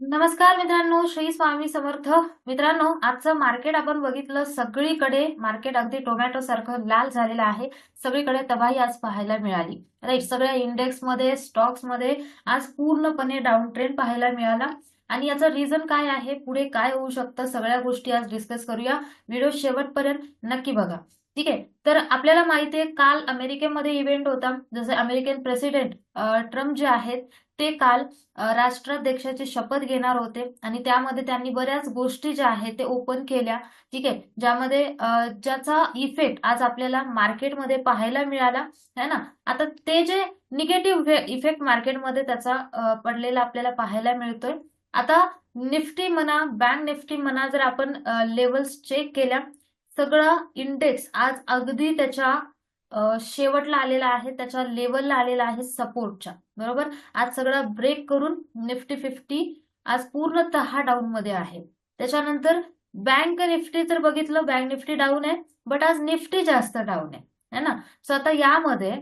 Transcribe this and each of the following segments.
नमस्कार मित्रांनो श्री स्वामी समर्थ. मित्रांनो आजचं मार्केट आपण बघितलं सगळीकडे मार्केट अगदी टोमॅटो सारखं लाल झालेलं आहे. सगळीकडे तबाही आज पाहायला मिळाली. राईट सगळ्या इंडेक्समध्ये स्टॉक्समध्ये आज पूर्णपणे डाऊन ट्रेंड पाहायला मिळाला. आणि याचं रिझन काय आहे पुढे काय होऊ शकतं सगळ्या गोष्टी आज डिस्कस करूया. व्हिडिओ शेवटपर्यंत नक्की बघा. ठीक? आहे तर आपल्याला माहिती आहे काल अमेरिकेमध्ये इव्हेंट होता. जसे अमेरिकन प्रेसिडेंट ट्रम्प जे आहेत ते काल राष्ट्राध्यक्षाची शपथ घेणार होते. आणि त्यामध्ये त्यांनी बऱ्याच गोष्टी ज्या आहेत ते ओपन केल्या. ठीक? आहे ज्यामध्ये ज्याचा इफेक्ट आज आपल्याला मार्केटमध्ये पाहायला मिळाला. है ना? आता ते जे निगेटिव्ह इफेक्ट मार्केटमध्ये त्याचा पडलेला आपल्याला पाहायला मिळतोय. आता निफ्टी म्हणा बँक निफ्टी म्हणा जर आपण लेवल्स चेक केल्या सगळं इंडेक्स आज अगदी त्याच्या शेवटला आलेला आहे त्याच्या लेवलला आलेला आहे सपोर्टच्या बरोबर? आज सगळा ब्रेक करून निफ्टी फिफ्टी आज पूर्णतः डाऊन मध्ये आहे. त्याच्यानंतर बँक निफ्टी तर बघितलं बँक निफ्टी डाऊन आहे बट आज निफ्टी जास्त डाऊन आहे. है ना? सो आता यामध्ये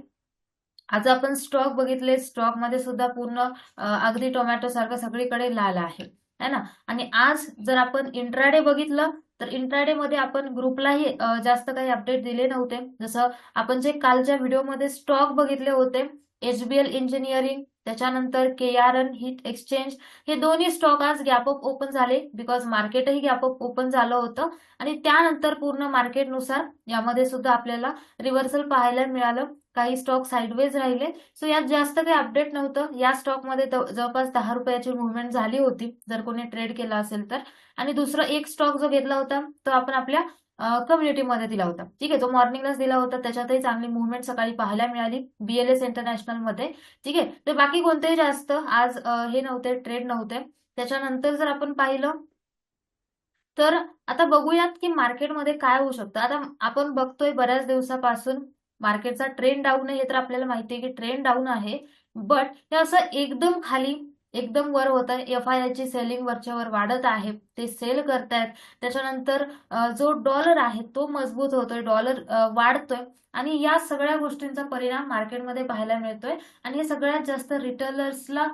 आज आपण स्टॉक बघितले स्टॉकमध्ये सुद्धा पूर्ण अगदी टोमॅटो सारखं सगळीकडे लाल आहे. है ना? आणि आज जर आपण इंट्राडे बघितलं तर इंट्राडे मध्ये आपण ग्रुपलाही जास्त काही अपडेट दिले नव्हते. जसं आपण जे कालच्या व्हिडिओमध्ये स्टॉक बघितले होते एचबीएल इंजिनिअरिंग त्याच्यानंतर K R N heat exchange हे दोन्ही स्टॉक आज गॅपअप ओपन झाले बिकॉज मार्केटही गॅपअप ओपन झालं होतं. आणि त्यानंतर पूर्ण मार्केटनुसार यामध्ये सुद्धा आपल्याला रिव्हर्सल पाहायला मिळालं. काही स्टॉक साईडवेज राहिले. सो यात जास्त काही अपडेट नव्हतं. या स्टॉकमध्ये जवळपास दहा रुपयाची मुवमेंट झाली होती. जर कोणी ट्रेड केला असेल तर. आणि दुसरा एक स्टॉक जो घेतला होता तो आपण आपल्या कम्युनिटीमध्ये दिला होता. ठीक आहे तो मॉर्निंगलाच दिला होता. त्याच्यातही चांगली मुवमेंट सकाळी पाहायला मिळाली बीएलएस इंटरनॅशनलमध्ये. ठीक आहे तर बाकी कोणतेही जास्त आज हे नव्हते ट्रेड नव्हते. त्याच्यानंतर जर आपण पाहिलं तर आता बघूयात की मार्केटमध्ये काय होऊ शकतं. आता आपण बघतोय बऱ्याच दिवसापासून मार्केटचा ट्रेंड डाऊन आहे हे तर आपल्याला माहिती आहे की ट्रेंड डाऊन आहे. बट हे असं एकदम खाली एकदम वर होत आहे. एफ आय आयची सेलिंग वरच्यावर वाढत आहे. ते सेल करतायत. त्याच्यानंतर जो डॉलर आहे तो मजबूत होतोय. डॉलर वाढतोय. आणि या सगळ्या गोष्टींचा परिणाम मार्केटमध्ये पाहायला मिळतोय. आणि हे सगळ्यात जास्त रिटेलर्सला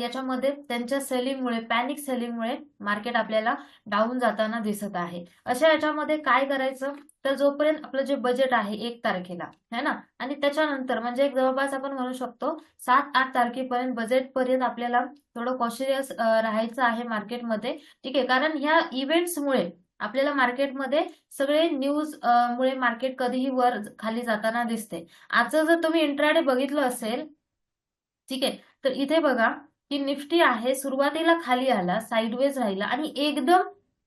याच्यामध्ये त्यांच्या सेलिंगमुळे पॅनिक सेलिंगमुळे मार्केट आपल्याला डाऊन जाताना दिसत आहे. अशा याच्यामध्ये काय करायचं? तर जोपर्यंत आपलं जे बजेट आहे एक तारखेला है ना? आणि त्याच्यानंतर म्हणजे एक जवळपास आपण म्हणू शकतो सात आठ तारखेपर्यंत बजेट पर्यंत आपल्याला थोडं कॉशियस राहायचं आहे मार्केटमध्ये ठीक आहे? कारण ह्या इव्हेंट्समुळे आपल्याला मार्केटमध्ये सगळे न्यूज मुळे मार्केट कधीही वर खाली जाताना दिसते. आजचं जर तुम्ही इंट्राडे बघितलं असेल ठीक आहे? तर इथे बघा की निफ्टी आहे सुरुवातीला खाली आला साईडवेज राहिला आणि एकदम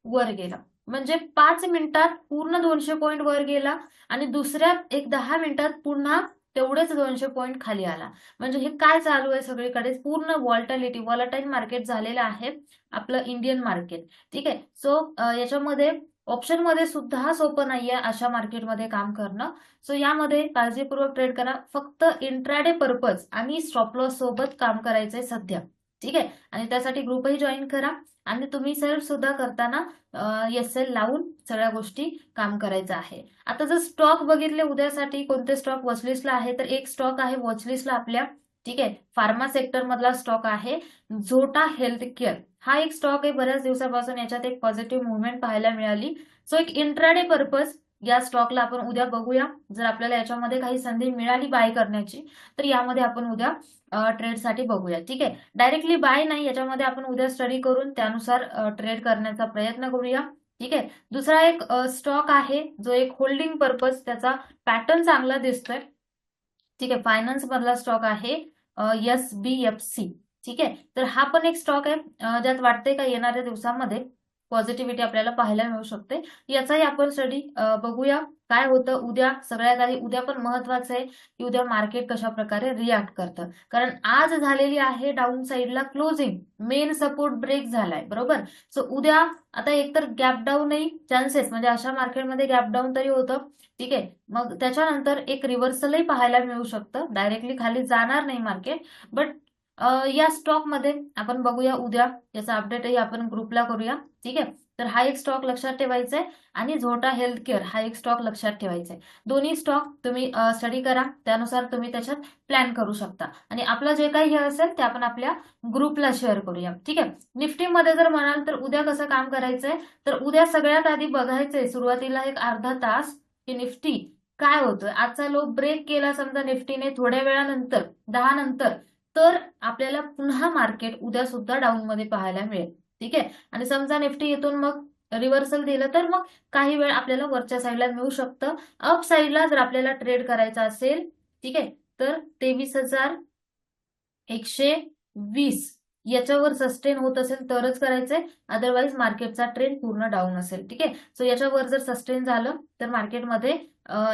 वर गेला. म्हणजे पाच मिनिटात पूर्ण दोनशे पॉईंट वर गेला आणि दुसऱ्या एक दहा मिनिटात पुन्हा तेवढेच दोनशे पॉईंट खाली आला. म्हणजे हे काय चालू आहे सगळीकडे? पूर्ण वॉल्टॅलिटी वॉलटाईल मार्केट झालेलं आहे आपलं इंडियन मार्केट ठीक आहे? सो याच्यामध्ये ऑप्शनमध्ये सुद्धा सोपं नाहीये अशा मार्केटमध्ये काम करणं. सो यामध्ये काळजीपूर्वक ट्रेड करा. फक्त इंट्राडे पर्पज आणि स्टॉप लॉस सोबत काम करायचंय सध्या. ठीक आहे? आणि त्यासाठी ग्रुपही जॉईन करा. आणि तुम्ही सेल्फ सुद्धा करताना एस एल लावून सगळ्या गोष्टी काम करायचं आहे. आता जर स्टॉक बघितले उद्यासाठी कोणते स्टॉक वॉचलिस्टला आहे तर एक स्टॉक आहे वॉचलिस्टला आपल्या ठीक आहे? फार्मा सेक्टर मधला स्टॉक आहे. झोटा हेल्थ केअर हा एक स्टॉक आहे. बऱ्याच दिवसापासून याच्यात एक पॉझिटिव्ह मुवमेंट पाहायला मिळाली. सो एक इंट्राडे पर्पज या स्टॉकला आपण उद्या बघूया. जर आपल्याला याच्यामध्ये काही संधी मिळाली बाय करण्याची तर यामध्ये आपण उद्या ट्रेडसाठी बघूया. ठीक आहे? डायरेक्टली बाय नाही याच्यामध्ये आपण उद्या स्टडी करून त्यानुसार ट्रेड करण्याचा प्रयत्न करूया. ठीक आहे? दुसरा एक स्टॉक आहे. जो एक होल्डिंग पर्पज त्याचा पॅटर्न चांगला दिसतोय. ठीक आहे फायनान्स मधला स्टॉक आहे एस बी एफ सी ठीक आहे तर हा पण एक स्टॉक आहे ज्यात वाटतंय का येणाऱ्या दिवसामध्ये पॉझिटिव्हिटी आपल्याला पाहायला मिळू शकते. याचाही आपण स्टडी बघूया. काय होतं? उद्या सगळ्यात आधी उद्या पण महत्वाचं आहे की उद्या मार्केट कशा प्रकारे रिॲक्ट करतं. कारण आज झालेली आहे डाऊन साईडला क्लोजिंग मेन सपोर्ट ब्रेक झालाय. बरोबर? सो उद्या आता एकतर गॅप डाऊनही चान्सेस म्हणजे अशा मार्केटमध्ये गॅप डाऊन तरी होतं. ठीक आहे? मग त्याच्यानंतर एक रिव्हर्सलही पाहायला मिळू शकतं. डायरेक्टली खाली जाणार नाही मार्केट बट या स्टॉकमध्ये आपण बघूया उद्या. याचा अपडेटही आपण ग्रुपला करूया. ठीक आहे? तर हा एक स्टॉक लक्षात ठेवायचा आहे आणि झोटा हेल्थ केअर हा एक स्टॉक लक्षात ठेवायचा आहे दोन्ही स्टॉक तुम्ही स्टडी करा. त्यानुसार तुम्ही त्याच्यात प्लॅन करू शकता. आणि आपलं जे काही हे असेल ते आपण आपल्या ग्रुपला शेअर करूया. ठीक आहे? निफ्टीमध्ये जर म्हणाल तर उद्या कसं काम करायचंय? तर उद्या सगळ्यात आधी बघायचंय सुरुवातीला एक अर्धा तास की निफ्टी काय होतोय? आजचा लो ब्रेक केला समजा निफ्टीने थोड्या वेळानंतर दहा नंतर. तर आपल्याला पुन्हा मार्केट उद्या सुद्धा डाऊन मध्ये पाहायला मिळेल. ठीक आहे? आणि समजा निफ्टी इथून मग रिव्हर्सल दिलं तर मग काही वेळ आपल्याला वरच्या साईडला मिळू शकतं. अप साईडला जर आपल्याला ट्रेड करायचा असेल ठीक आहे? तर तेवीस हजार एकशे वीस याच्यावर सस्टेन होत असेल तरच करायचंय. अदरवाईज मार्केटचा ट्रेंड पूर्ण डाऊन असेल. ठीक आहे? सो याच्यावर जर सस्टेन झालं तर मार्केटमध्ये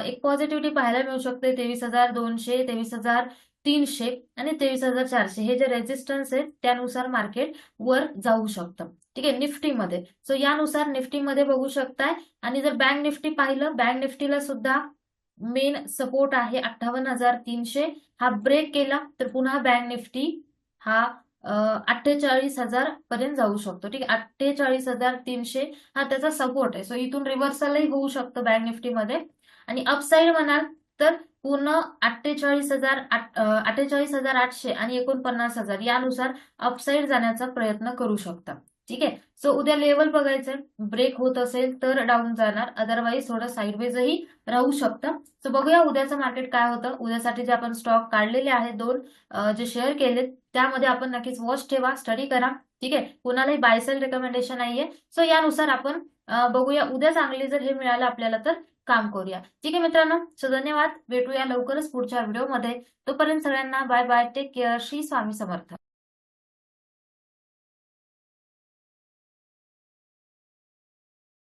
एक पॉझिटिव्हिटी पाहायला मिळू शकते तेवीस हजार दोनशे तेवीस हजार तीनशे आणि तेवीस हजार चारशे. हे जे रेजिस्टन्स आहेत त्यानुसार मार्केट वर जाऊ शकतं. ठीक आहे निफ्टीमध्ये. सो यानुसार निफ्टीमध्ये बघू शकताय. आणि जर बँक निफ्टी पाहिलं बँक निफ्टीला सुद्धा मेन सपोर्ट आहे अठ्ठावन्न हजार तीनशे. हा ब्रेक केला तर पुन्हा बँक निफ्टी हा अठ्ठेचाळीस हजार पर्यंत जाऊ शकतो. ठीक आहे अठ्ठेचाळीस हजार तीनशे हा त्याचा सपोर्ट आहे. सो इथून रिव्हर्सलही होऊ शकतो बँक निफ्टीमध्ये. आणि अपसाईड म्हणाल तर पूर्ण अठ्ठेचाळीस हजार अठ्ठेचाळीस हजार आठशे आणि एकोणपन्नास हजार यानुसार अपसाईड जाण्याचा प्रयत्न करू शकता. ठीक आहे? सो उद्या लेवल बघायचंय. ब्रेक होत असेल तर डाऊन जाणार. अदरवाईज थोडं साईडवेजही राहू शकतं. सो बघूया उद्याचं मार्केट काय होतं. उद्यासाठी जे आपण स्टॉक काढलेले आहेत दोन जे शेअर केलेत त्यामध्ये आपण नक्कीच वॉच ठेवा स्टडी करा. ठीक आहे? कुणालाही बायसेल रेकमेंडेशन नाहीये. सो यानुसार आपण बघूया. उद्या चांगली जर हे मिळालं आपल्याला तर काम करूया. ठीक आहे मित्रांनो सो धन्यवाद. भेटूया लवकरच पुढच्या व्हिडिओमध्ये. तोपर्यंत सगळ्यांना bye bye. Take care Shri Swami Samarth.